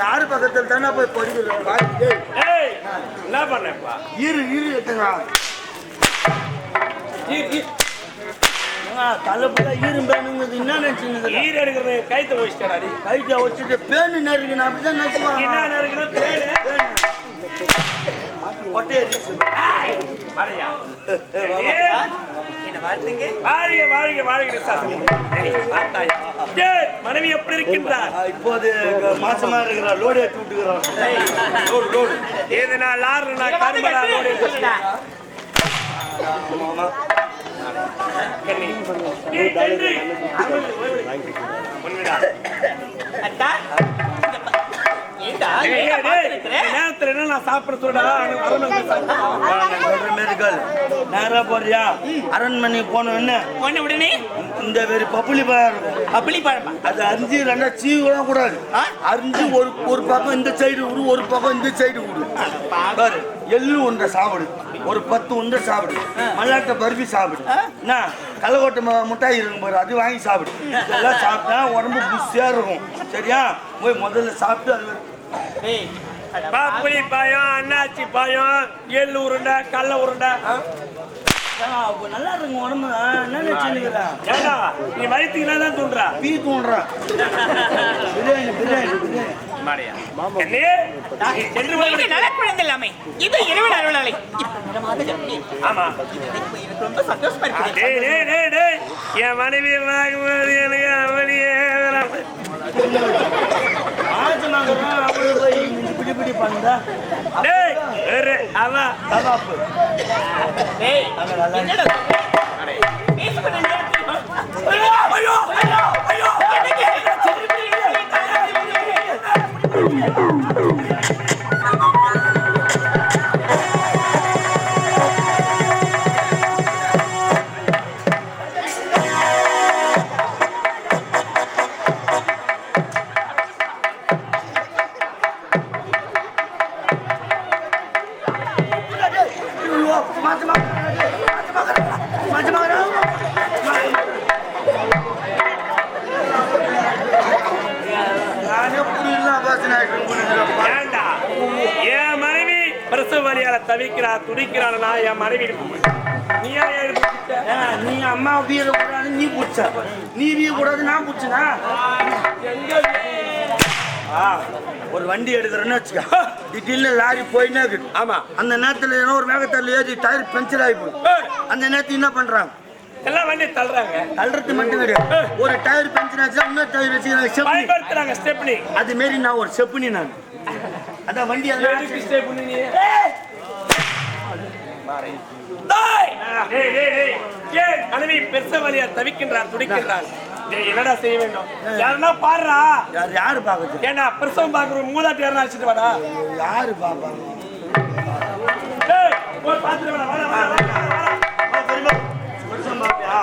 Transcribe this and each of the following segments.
யாரு பக்கத்துல தானே போய் படிக்கிறேன் ஏய். என்ன பண்ணப்பா? இரு இரு எத்துங்க தலைப்புல ஈரும் பேனுங்கிறது என்ன நினைச்சுங்க ஈர எடுக்கிறது கைத்த வச்சிட்டா நீ கைட்டை வச்சுட்டு பேனு நெருங்கி நான் அப்படிதான் வரையா என்ன வாழ்க மனைவி எப்படி இருக்கின்றார் இப்போது மாசமா இருக்கிற லோடு ஏற்றி விட்டுக்கிறோம் லோடு லோடு ஏது நான் லாரு நான் கருமலா லோடு உண்மைடா நேரத்துல என்ன நான் சாப்பிட சொல்றா நேரா போறியா? அரண்மனை போன என்ன? உடனே? இந்த வெறி பப்புளி பழம் அப்பளி பழமா? அது அரிஞ்சு ரெண்டா சீவலாம் கூடாது. ஆ? அரிஞ்சு ஒரு ஒரு பக்கம் இந்த சைடு விடு ஒரு பக்கம் இந்த சைடு விடு. பாரு எள்ளு உண்டை சாப்பிடு. ஒரு பத்து உண்டை சாப்பிடு. மல்லாட்டை பருப்பி சாப்பிடு. என்ன? கள்ளக்கோட்டை ம- மிட்டாய் இருக்கும் பாரு அது வாங்கி சாப்பிடு. இதெல்லாம் சாப்பிட்டா உடம்பு புஷியா இருக்கும். சரியா? போய் முதல்ல சாப்பிட்டு அது பாப்புளி பாயம் அண்ணாச்சி பாயம் எள்ளு உருண்டை கடல உருண்டை. நல்லா இருக்கும் உடம்பு. என்ன ஏண்டா நீ வயிற்றுக்கு தான் தூண்டுறா பீ தூண்டுறேன் பிரியாணி பிரியாணி இருக்கு என் மனைவி எனக்கு அவளியே. பிடி பிடி பண்ணா டேய் வண்டி எடுக்கிறேன்னு வச்சுக்க. திடீர்னு லாரி போயினே இருக்குது ஆமா. அந்த நேரத்துல ஏதோ ஒரு வேகத்தில் ஏறி டயர் பஞ்சர் ஆகி ஏய், அந்த நேரத்துக்கு என்ன பண்றாங்க? எல்லாம் வண்டி தள்ளுறாங்க. தள்ளுறது மட்டும் கிடையாது. ஒரு டயர் பஞ்சர் ஆச்சு இன்னொரு டயர் வச்சுக்கிறாங்க ஸ்டெப்னி அது மாரி நான் ஒரு செப்பனி நான். அதான் வண்டி எதுக்கு ஸ்டெப்னி நீ. ஏன் மனைவி பிரசவ வலியா தவிக்கின்றார் துடிக்கின்றார்? என்னடா செய்ய வேண்டும்? யாருன்னா பாடுறா? யார் யாரு பாக்குறது ஏன்னா பிரசவம் பாக்குற மூதாட்டி யாருன்னா அழைச்சிட்டு வாடா. யாரு போய் பார்த்துட்டு வாடா, பாப்பியா?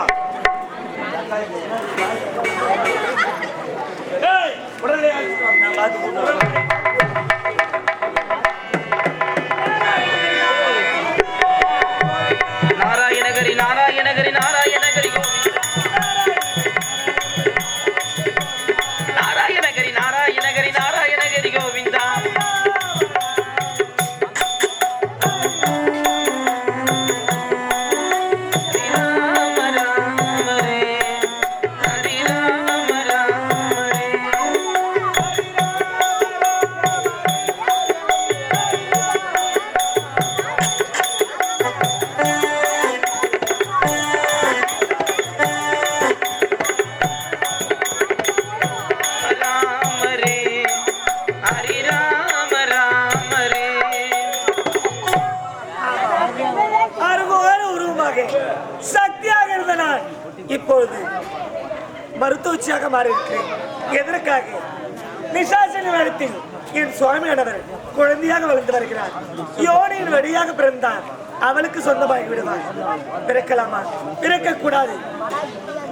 உடனே. நான் பார்த்து சுவாமியானவர் குழந்தையாக வளர்ந்து வருகிறார். யோனியின் வழியாக பிறந்தார். அவளுக்கு சொந்தமாகி விடுவார். பிறக்கலாமா? பிறக்க கூடாது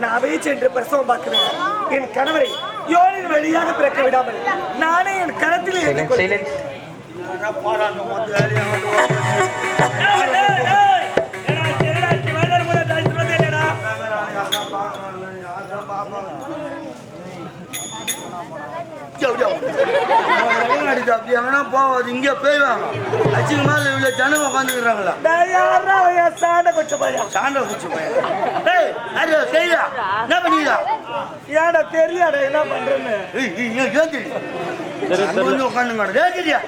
நாவே சென்று பிரசவம் பார்க்கிறேன் என் கணவரை யோனின் வழியாக பிறக்க விடாமல் நானே என் கரத்தில் யோ, யோ. அடிச்சு அப்படி எங்கன்னா போவாது இங்கே போய்வாங்க அச்சுக்கு மேல இவ்வளோ ஜனம் உட்காந்துக்கிறாங்களா சாண்ட கொச்ச பையன். சாண்டா குச்சி பையன் ஏய் அது செய்யா என்ன பண்ணிக்கிறா? ஏடா தெரியாடா என்ன பண்றேன்னு? ஏய் ஏய், ஏய் உட்காந்துங்க தெரியா?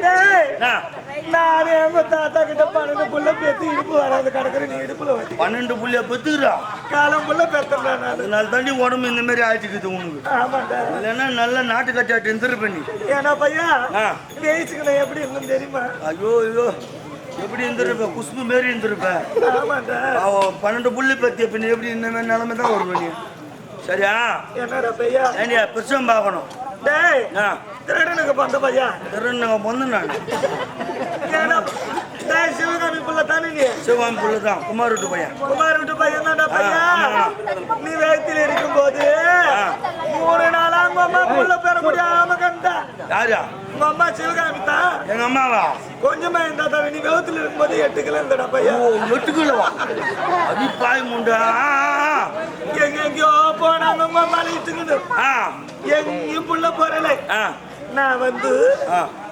நானே எங்க தாத்தா கிட்ட பன்னெண்டு புள்ள பேத்து இடுப்பு வராது கிடக்குற நீ இடுப்புல வச்சு. பன்னெண்டு புள்ளிய பெத்துக்கிறா? காலம் புள்ள பெத்தா நான்? அதனால தாண்டி உடம்பு இந்த மாதிரி ஆயிடுச்சுக்குது உனக்கு. ஆமாண்டா இல்லைன்னா நல்ல நாட்டு கச்சாட்டு இருந்திருப்பேன் நீ. ஏன்னா பையன் ஆ. வேயிச்சுக்கு நான் எப்படி இருந்தேன் தெரியுமா? ஐயோ ஐயோ. எப்படி இருந்திருப்ப? குஷ்பு மாரி இருந்திருப்ப. ஆமாண்டா அவன் பன்னெண்டு புள்ளி பின்ன எப்படி இந்த மாதிரி நிலைமை தான் வருவ நீ. சரியா? என்னடா பையா? ஏண்டியா பிரச்சனை பார்க்கணும். டேய் திருடனுக்கு பந்த பையா? பொண்ணு நான். சிவகாமி புள்ள தானே நீ? புள்ள தான் குமார் வீட்டு பையன் குமார் விட்டு பையன். தான்டா பையா ஆமா. நீ வயித்துல இருக்கும்போது மூணு நாளா உங்க அம்மா புள்ள பெற முடியாம கண்டா யாரா? உங்க அம்மா சிவகாமி தான் எங்க அம்மாவா? கொஞ்சமா இருந்தா தான் நீ வெவத்துல இருக்கும்போது எட்டு கிலோ இருந்தடா ஓ பையா எட்டு கிலோவா அடி பாய் முண்டா எங்க எங்கேயோ போனாங்க உங்க அம்மா இட்டுக்குது ஆ. எங்கேயும் புள்ள போறல. நான் வந்து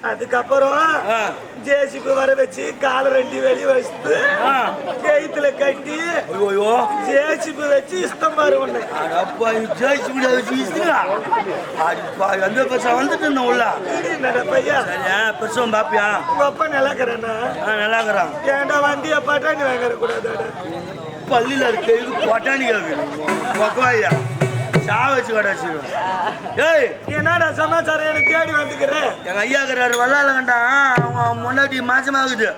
அதுக்கப்புறம் ஜேசிபி வர வச்சு காலை ரெண்டு வெளிய வச்சுட்டு ஆ. கயித்துல கட்டி ஜேசிபி வச்சு இஷ்டம் பாரு வச்சு இஸ்திரா அடிப்பா எந்த பெருசா வந்துட்டு இருந்தேன் உள்ள? என்னடா பையா? பெருசும் பாப்பியா? உங்க அப்பா நிலக்கிறேன்னா ஆ நல்லா இருக்கிறான் ஏன்டா வண்டிய பட்டாணி வாங்கற கூடாதாடா பள்ளியில் இருக்க இது பொட்டாணி கேட்குது பக்கவாயா? சா வச்சு கடை வச்சுருவேன் ஏய் என்னடா சமாச்சாரம்? எனக்கு தேடி வந்துக்கிறேன் எங்கள் ஐயா இருக்கிறாரு வல்லால கண்டான் அவன் முன்னாடி மாசமாகுது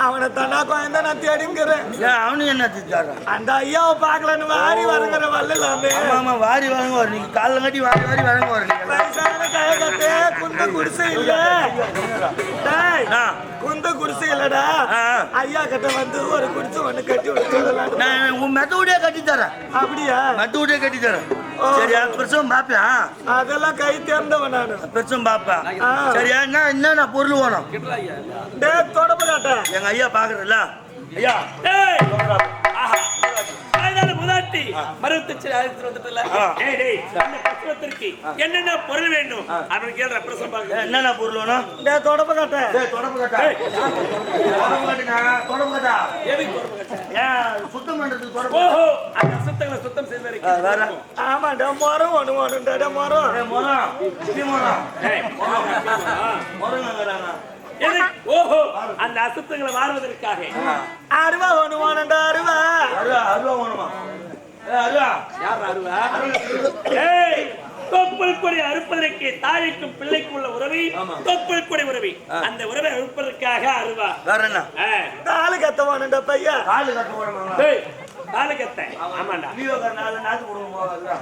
அவனை தண்டா குழந்த நான் தேடிங்கிறேன். அவனு என்ன திட்டாரா அந்த ஐயாவை பார்க்கலன்னு வாரி வரங்கிற வரலாமே ஆமா ஆமா வாரி வழங்குவார் நீங்க காலைல கட்டி வாரி வாரி நீங்க. வயசான கழகத்தே குந்த குடிசை இல்ல. குந்த குடிசை இல்லடா. ஐயா கிட்ட வந்து ஒரு குடிசை ஒண்ணு கட்டி விட்டு நான் உன் மெத்த வீடே கட்டி தரேன். அப்படியா? மெத்த வீடே கட்டி தரேன். சரியா? பெருசும் பாப்பியா அதெல்லாம் கை தேர்ந்தவன் நானு. பெருசும் பாப்பா. சரியா? என்ன என்னென்ன பொருள் வேணும்? எங்க ஐயா பாக்குறதுல ஐயா. டேய். மருத்துவச்சி அழைத்து வந்துட்டுல ஆ. டேய் டேய் அந்த பிரசவத்திற்கு என்னென்ன பொருள் வேண்டும்? அப்படின்னு கேள்ற பிரசவம் பாருங்க என்னென்ன பொருள் வேணும்? டே தொடப்பு காட்ட. டேய், தொடப்பு கட்டா. தொடப்பு கட்டுங்க, தொடப்பு கட்டா. எதுக்கு பொறுப்பு கட்ட? ஏன் சுத்தம் பண்றதுக்கு தொடப்பு ஓஹோ அந்த அசுத்தங்களை சுத்தம் செய்வதற்கு ஆ, வேற. ஆமாடா மரம் ஒண்ணு ஒண்ணுடா டே மரம்? ஓஹோ அந்த அசுத்தங்களை மாறுவதற்காக அருவா ஒண்ணு ஒண்ணுடா அருவா. அருவா, அருவா வேணுமா? அருவா. யார் அருவா? ஏய் தொப்புள் கொடி அறுப்பதற்கு தாய்க்கும் பிள்ளைக்கும் உள்ள உறவை தொப்புள் கொடி உறவை. அந்த உறவை அறுப்பதற்காக அருவா. வேற என்ன. தாலு கத்த ஒண்ணுடா பையா ஆமாண்டா. லீவ் நாலு நாத்து போடுவோம் போகாதுடா.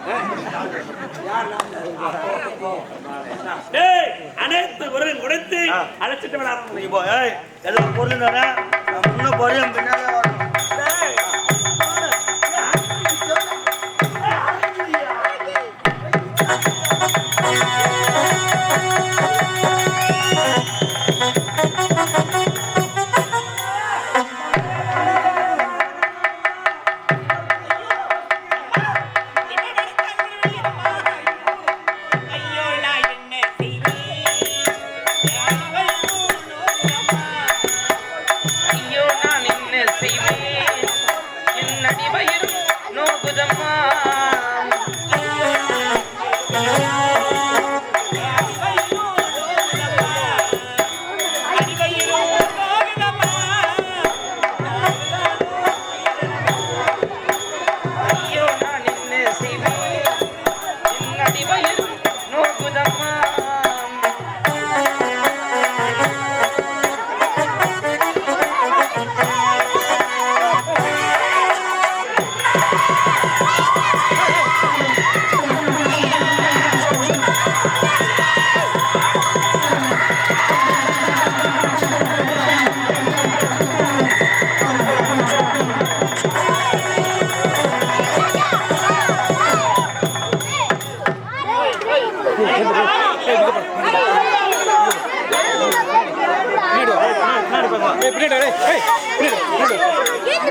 டேய் அனைத்து உறவை உடைத்து அழைச்சிட்டு விட நீ போ, ஏய், எல்லா பொருளும் தரேன். நான் முன்ன போறேன், பின்னாலே வரணும்.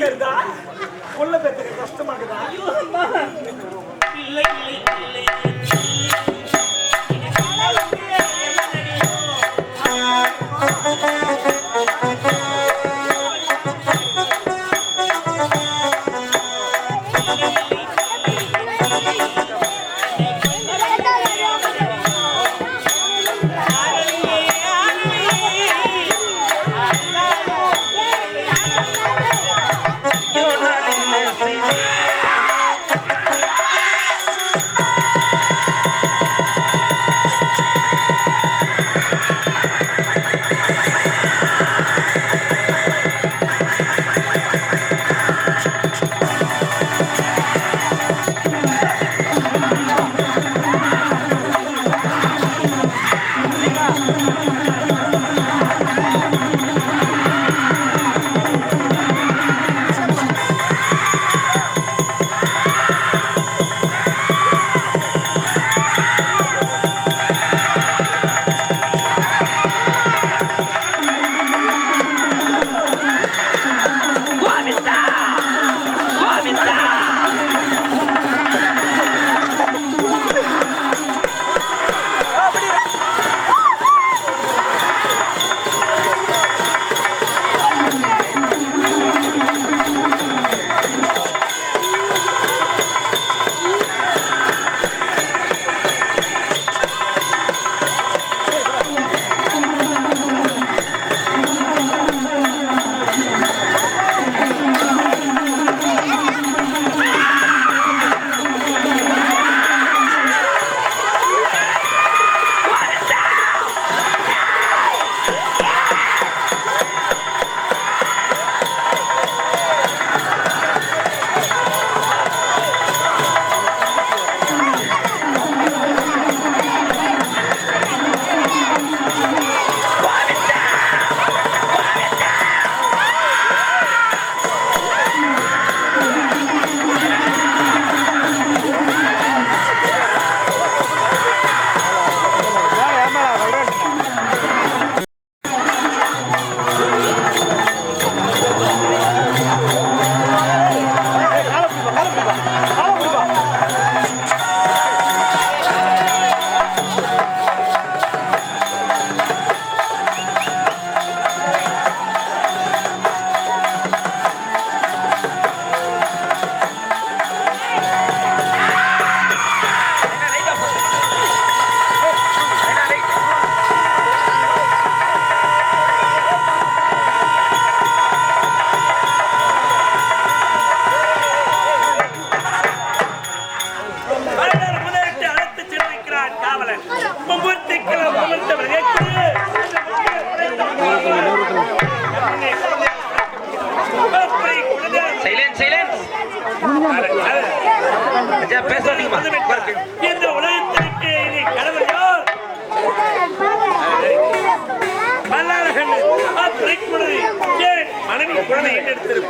புள்ள நாளாவே தெரியுதா புள்ள பெற்றுக்க கஷ்டமா இருக்குதா? ஐயோ அம்மா. இல்லை இல்லை.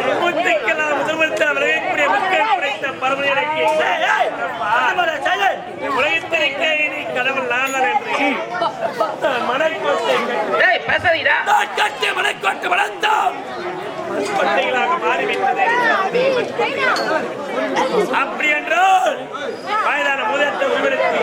மும்மத்துக்கெல்லாம் முதல்வர்தான் மக்கள் கிடைத்த பரமனிடக்கு உலகத்திற்கே இனி கடவுள் நாளர் என்று மனக்கோட்டை கட்டி மனக்கோட்டை வளர்த்தோம் கொட்டைகளாக மாறிவிட்டது அப்படி என்றால் வயதான முதல் உருவெடுத்து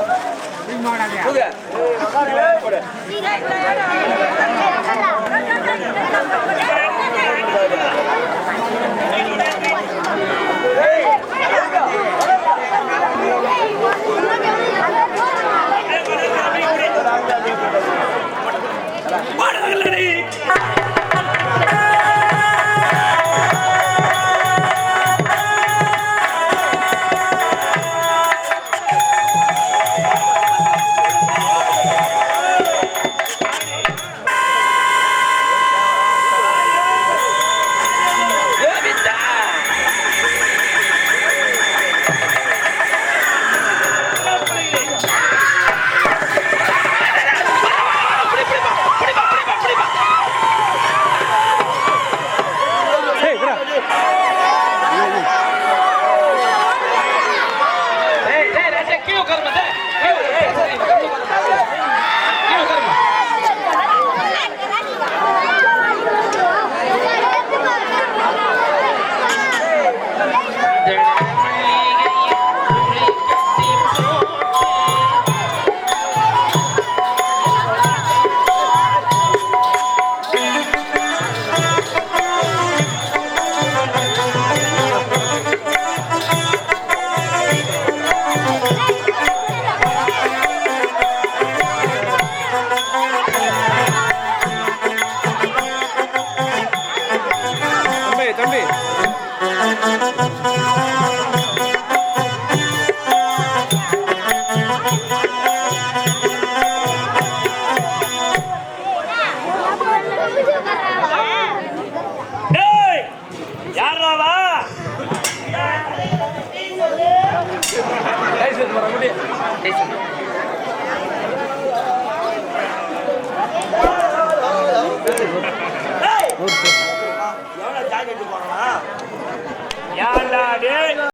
பாடுங்களே